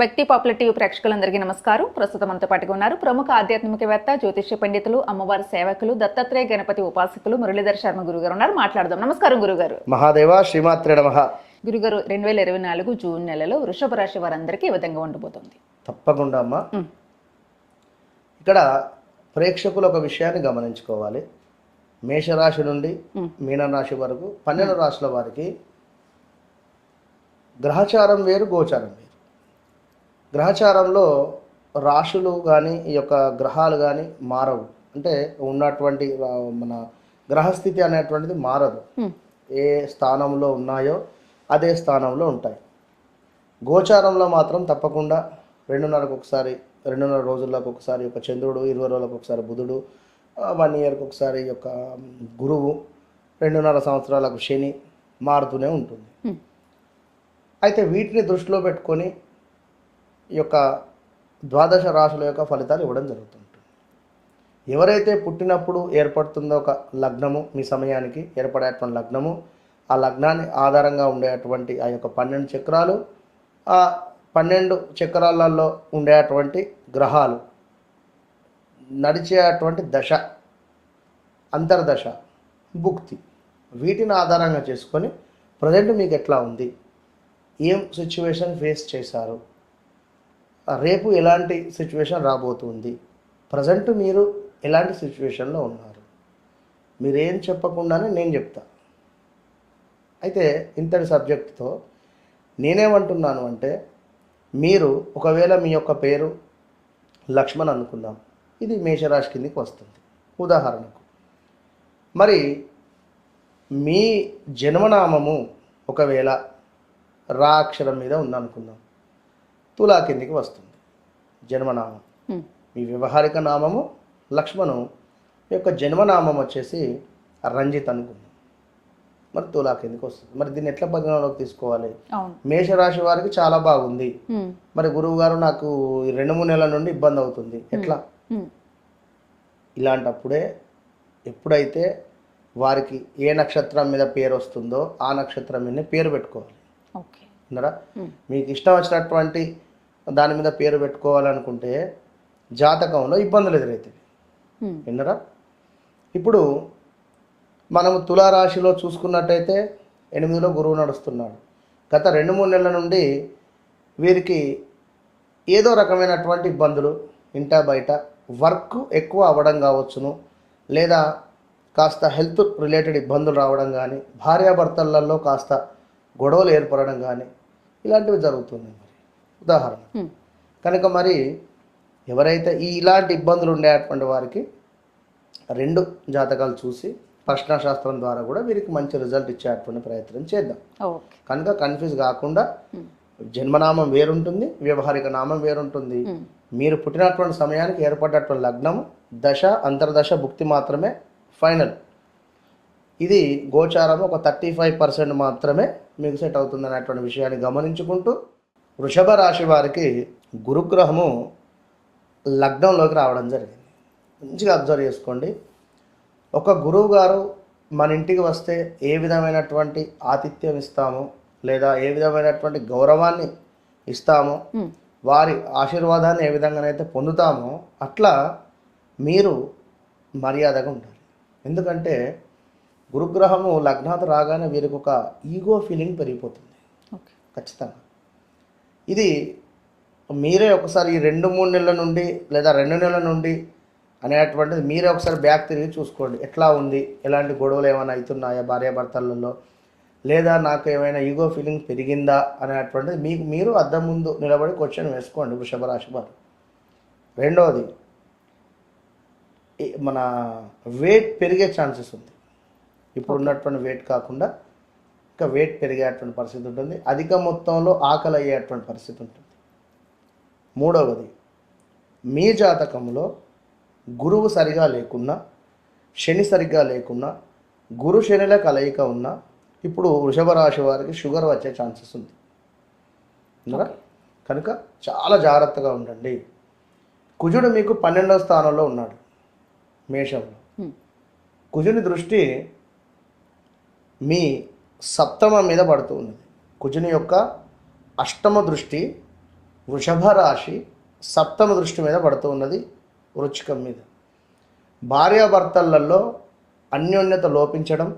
వ్యక్తి popular TV ప్రేక్షకులందరికీ నమస్కారం. ప్రస్తుతం మనతో పాటుగా ఉన్నారు ప్రముఖ ఆధ్యాత్మికవేత్త జ్యోతిష్య పండితులు అమ్మవారి సేవకులు దత్తాత్రేయ గణపతి ఉపాసకులు మురళీధర్ శర్మ గురుగారు ఉన్నారు. మాట్లాడదాం. నమస్కారం గురుగారు. మహాదేవ శ్రీమాత్రే నమ. గురుగారు రెండు వేల ఇరవై నాలుగు జూన్ నెలలో వృషభ రాశి వారందరికీ ఈ విధంగా ఉండబోతుంది. తప్పకుండా అమ్మ. ఇక్కడ ప్రేక్షకులు ఒక విషయాన్ని గమనించుకోవాలి. మేషరాశి నుండి. మీనరాశి వరకు పన్నెండు రాశుల వారికి గ్రహచారం వేరు గోచారం వేరు. గ్రహచారంలో రాశులు కానీ ఈ యొక్క గ్రహాలు కానీ మారవు అంటే ఉన్నటువంటి మన గ్రహస్థితి అనేటువంటిది మారదు. ఏ స్థానంలో ఉన్నాయో అదే స్థానంలో ఉంటాయి గోచారంలో మాత్రం తప్పకుండా రెండున్నరకు ఒకసారి రెండున్నర రోజులకు ఒకసారి ఒక చంద్రుడు ఇరవై రోజులకు ఒకసారి బుధుడు వన్ ఇయర్కి ఒకసారి యొక్క గురువు రెండున్నర సంవత్సరాలకు శని మారుతూనే ఉంటుంది. అయితే వీటిని దృష్టిలో పెట్టుకొని ఈ యొక్క ద్వాదశ రాశుల యొక్క ఫలితాలు ఇవ్వడం జరుగుతుంటుంది. ఎవరైతే పుట్టినప్పుడు ఏర్పడుతుందో ఒక లగ్నము మీ సమయానికి ఏర్పడేటువంటి లగ్నము ఆ లగ్నాన్ని ఆధారంగా ఉండేటువంటి ఆ యొక్క పన్నెండు చక్రాలు ఆ పన్నెండు చక్రాలలో ఉండేటువంటి గ్రహాలు నడిచేటువంటి దశ అంతర్దశ భుక్తి వీటిని ఆధారంగా చేసుకొని ప్రజెంట్ మీకు ఎట్లా ఉంది? ఏం సిచ్యువేషన్ ఫేస్ చేశారు? రేపు ఎలాంటి సిచ్యువేషన్ రాబోతుంది? ప్రజెంట్ మీరు ఎలాంటి సిచ్యువేషన్లో ఉన్నారు? మీరేం చెప్పకుండానే నేను చెప్తా. అయితే ఇంతటి సబ్జెక్టుతో నేనేమంటున్నాను అంటే మీరు ఒకవేళ మీ యొక్క పేరు లక్ష్మణ్ అనుకుందాం. ఇది మేషరాశి కిందికి వస్తుంది. ఉదాహరణకు మరి మీ జన్మనామము ఒకవేళ రా అక్షరం మీద ఉందనుకుందాం. తులా కిందికి వస్తుంది. జన్మనామం. మీ వ్యవహారిక నామము లక్ష్మణు మీ యొక్క జన్మనామం వచ్చేసి రంజిత్ అనుకుందాం. మరి తులా కిందికి వస్తుంది. మరి దీన్ని ఎట్లా పరిగణలోకి తీసుకోవాలి? మేషరాశి వారికి చాలా బాగుంది. మరి గురువు గారు నాకు రెండు మూడు నెలల నుండి ఇబ్బంది అవుతుంది. ఎట్లా. ఇలాంటప్పుడే ఎప్పుడైతే వారికి ఏ నక్షత్రం మీద పేరు వస్తుందో ఆ నక్షత్రం మీద పేరు పెట్టుకోవాలి. ఓకే. మీకు ఇష్టం వచ్చినటువంటి దాని మీద పేరు పెట్టుకోవాలనుకుంటే జాతకంలో ఇబ్బందులు ఎదురవుతాయి. విన్నరా? ఇప్పుడు మనము తులారాశిలో చూసుకున్నట్టయితే ఎనిమిదిలో గురువు నడుస్తున్నాడు. గత రెండు మూడు నెలల నుండి వీరికి ఏదో రకమైనటువంటి ఇబ్బందులు ఇంటా బయట వర్క్ ఎక్కువ అవ్వడం కావచ్చును లేదా కాస్త హెల్త్ రిలేటెడ్ ఇబ్బందులు రావడం కానీ భార్యాభర్తలలో కాస్త గొడవలు ఏర్పడడం కానీ ఇలాంటివి జరుగుతున్నాయి. ఉదాహరణ. కనుక మరి ఎవరైతే ఈ ఇలాంటి ఇబ్బందులు ఉండేటువంటి వారికి రెండు జాతకాలు చూసి ప్రశ్నాశాస్త్రం ద్వారా కూడా వీరికి మంచి రిజల్ట్ ఇచ్చేటువంటి ప్రయత్నం చేద్దాం కనుక కన్ఫ్యూజ్ కాకుండా. జన్మనామం వేరుంటుంది వ్యవహారిక నామం వేరుంటుంది. మీరు పుట్టినటువంటి సమయానికి ఏర్పడినటువంటి లగ్నము దశ అంతర్దశ భుక్తి మాత్రమే ఫైనల్ ఇది గోచారం ఒక థర్టీ ఫైవ్ పర్సెంట్ మాత్రమే మీకు సెట్ అవుతుంది అనేటువంటి విషయాన్ని గమనించుకుంటూ వృషభ రాశి వారికి గురుగ్రహము లగ్నంలోకి రావడం జరిగింది. మంచిగా అబ్జర్వ్ చేసుకోండి. ఒక గురువు గారు మన ఇంటికి వస్తే ఏ విధమైనటువంటి ఆతిథ్యం ఇస్తాము? లేదా ఏ విధమైనటువంటి గౌరవాన్ని ఇస్తామో. వారి ఆశీర్వాదాన్ని ఏ విధంగానైతే పొందుతామో అట్లా మీరు మర్యాదగా ఉండాలి. ఎందుకంటే గురుగ్రహము లగ్నాత రాగానే వీరికి ఒక ఈగో ఫీలింగ్ పెరిగిపోతుంది. ఖచ్చితంగా. ఇది మీరే ఒకసారి ఈ రెండు మూడు నెలల నుండి లేదా రెండు నెలల నుండి అనేటువంటిది మీరే ఒకసారి బ్యాక్ తిరిగి చూసుకోండి. ఎట్లా ఉంది? ఎలాంటి గొడవలు ఏమైనా అవుతున్నాయా భార్యాభర్తలలో? లేదా నాకు ఏమైనా ఈగో ఫీలింగ్ పెరిగిందా అనేటువంటిది మీకు మీరు అద్దం ముందు నిలబడి క్వశ్చన్ వేసుకోండి వృషభ రాశి వారు. రెండవది మన వెయిట్ పెరిగే ఛాన్సెస్ ఉంది. ఇప్పుడు ఉన్నటువంటి వెయిట్ కాకుండా ఇంకా వెయిట్ పెరిగేటువంటి పరిస్థితి ఉంటుంది. అధిక మొత్తంలో ఆకలి అయ్యేటువంటి పరిస్థితి ఉంటుంది. మూడవది మీ జాతకంలో గురువు సరిగా లేకున్నా శని సరిగ్గా లేకున్నా గురు శనిల కలయిక ఉన్నా ఇప్పుడు వృషభ రాశి వారికి షుగర్ వచ్చే ఛాన్సెస్ ఉంది? కనుక చాలా జాగ్రత్తగా ఉండండి. కుజుడు మీకు పన్నెండవ స్థానంలో ఉన్నాడు మేషంలో. కుజుని దృష్టి మీ సప్తమ మీద పడుతూ ఉన్నది కుజుని యొక్క అష్టమ దృష్టి వృషభ రాశి సప్తమ దృష్టి మీద పడుతూ ఉన్నది వృచ్చికం మీద. భార్యాభర్తలలో అన్యోన్యత లోపించడం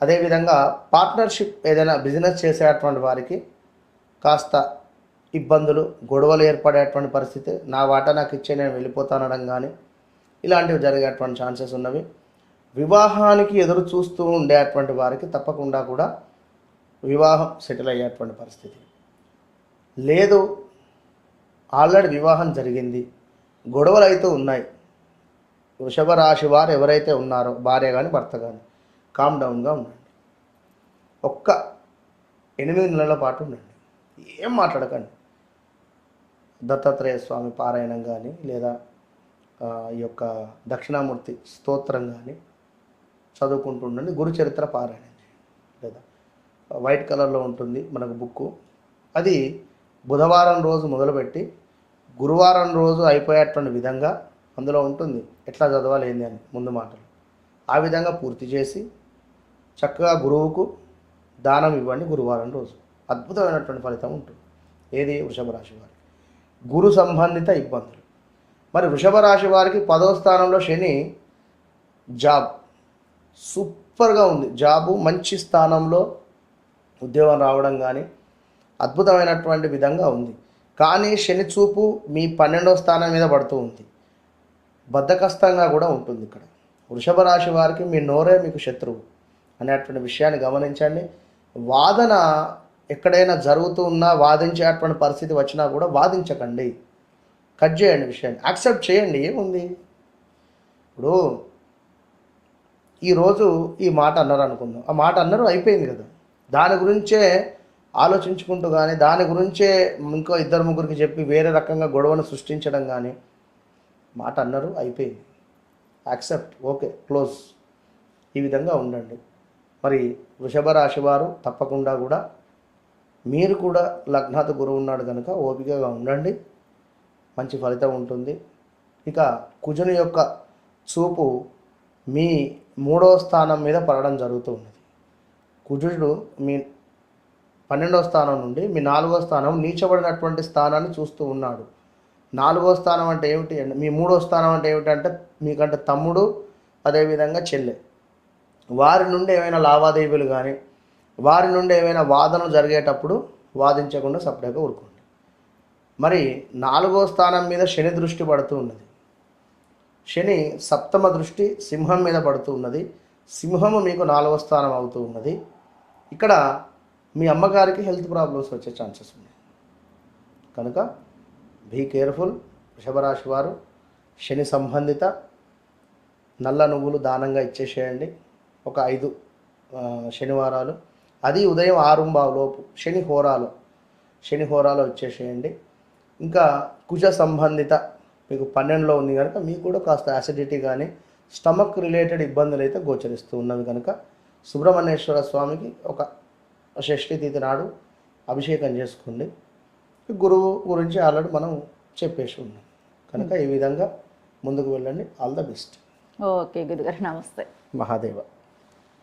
అదేవిధంగా పార్ట్నర్షిప్ ఏదైనా బిజినెస్ చేసేటువంటి వారికి కాస్త ఇబ్బందులు గొడవలు ఏర్పడేటువంటి పరిస్థితి నా వాటా నాకు ఇచ్చే నేను వెళ్ళిపోతానడం కానీ ఇలాంటివి జరిగేటువంటి ఛాన్సెస్ ఉన్నవి. వివాహానికి ఎదురు చూస్తూ ఉండేటువంటి వారికి తప్పకుండా కూడా వివాహం సెటిల్ అయ్యేటువంటి పరిస్థితి. లేదు ఆల్రెడీ వివాహం జరిగింది. గొడవలు అయితే ఉన్నాయి. వృషభ రాశి వారు ఎవరైతే ఉన్నారో భార్య కానీ భర్త కానీ కామ్ డౌన్గా ఉండండి. ఒక్క ఎనిమిది నెలల పాటు ఉండండి. ఏం మాట్లాడకండి. దత్తాత్రేయ స్వామి పారాయణం కానీ లేదా ఈ యొక్క దక్షిణామూర్తి స్తోత్రం కానీ చదువుకుంటుండండి గురుచరిత్ర గురు చరిత్ర పారాయణం చేయండి లేదా వైట్ కలర్లో ఉంటుంది మనకు బుక్కు. అది బుధవారం రోజు మొదలుపెట్టి గురువారం రోజు అయిపోయేటువంటి విధంగా అందులో ఉంటుంది. ఎట్లా చదవాలి ఏంది అని ముందు మాటలు. ఆ విధంగా పూర్తి చేసి చక్కగా గురువుకు దానం ఇవ్వండి గురువారం రోజు. అద్భుతమైనటువంటి ఫలితం ఉంటుంది. ఏది? వృషభ రాశి వారికి. గురు సంబంధిత ఇబ్బందులు. మరి వృషభ రాశి వారికి పదో స్థానంలో శని జాబ్. సూపర్గా ఉంది. జాబు మంచి స్థానంలో ఉద్యోగం రావడం కానీ అద్భుతమైనటువంటి విధంగా ఉంది. కానీ శని చూపు మీ పన్నెండవ స్థానం మీద పడుతూ ఉంది. బద్ధకస్తంగా కూడా ఉంటుంది ఇక్కడ. వృషభ రాశి వారికి మీ నోరే మీకు శత్రువు అనేటువంటి విషయాన్ని గమనించండి. వాదన ఎక్కడైనా జరుగుతూ ఉన్నా వాదించేటువంటి పరిస్థితి వచ్చినా కూడా వాదించకండి. కట్ చేయండి విషయాన్ని. యాక్సెప్ట్ చేయండి. ఏముంది? ఇప్పుడు ఈరోజు ఈ మాట అన్నారు అనుకుందాం. ఆ మాట అన్నారు అయిపోయింది కదా. దాని గురించే ఆలోచించుకుంటూ కానీ దాని గురించే ఇంకో ఇద్దరు ముగ్గురికి చెప్పి వేరే రకంగా గొడవను సృష్టించడం కానీ మాట అన్నారు అయిపోయింది. Accept okay close. ఈ విధంగా ఉండండి. మరి వృషభ రాశి వారు తప్పకుండా కూడా మీరు కూడా లగ్నాథ గురువు ఉన్నాడు కనుక ఓపికగా ఉండండి. మంచి ఫలితం ఉంటుంది. ఇక కుజుని యొక్క చూపు మీ మూడో స్థానం మీద పడడం జరుగుతూ ఉన్నది. కుజుడు మీ పన్నెండో స్థానం నుండి మీ నాలుగో స్థానం నీచబడినటువంటి స్థానాన్ని చూస్తూ ఉన్నాడు. నాలుగో స్థానం అంటే ఏమిటి? అంటే మీ మూడో స్థానం అంటే ఏమిటంటే మీకంటే తమ్ముడు అదేవిధంగా చెల్లె. వారి నుండి ఏమైనా లావాదేవీలు కానీ వారి నుండి ఏమైనా వాదనలు జరిగేటప్పుడు వాదించకుండా సపరేట్గా ఊరుకోండి. మరి నాలుగో స్థానం మీద శని దృష్టి పడుతూ ఉన్నది. శని సప్తమ దృష్టి సింహం మీద పడుతూ ఉన్నది. సింహము మీకు నాలుగవ స్థానం అవుతూ ఉన్నది. ఇక్కడ మీ అమ్మగారికి హెల్త్ ప్రాబ్లమ్స్ వచ్చే ఛాన్సెస్ ఉన్నాయి. కనుక బీ కేర్ఫుల్ వృషభరాశి వారు శని సంబంధిత నల్ల నువ్వులు దానంగా ఇచ్చేసేయండి. ఒక ఐదు శనివారాలు. అది ఉదయం ఆరుంబావు లోపు శని హోరాలో శని హోరాలో ఇచ్చేసేయండి. ఇంకా కుజ సంబంధిత మీకు పన్నెండులో ఉంది కనుక మీకు కూడా కాస్త యాసిడిటీ కానీ స్టమక్ రిలేటెడ్ ఇబ్బందులు అయితే గోచరిస్తూ ఉన్నవి కనుక సుబ్రహ్మణ్యేశ్వర స్వామికి ఒక షష్ఠి తిథి నాడు అభిషేకం చేసుకోండి. గురువు గురించి ఆల్రెడీ మనం చెప్పేసి ఉన్నాం. కనుక ఈ విధంగా ముందుకు వెళ్ళండి. All the best. ఓకే గురుగారు నమస్తే. మహాదేవ.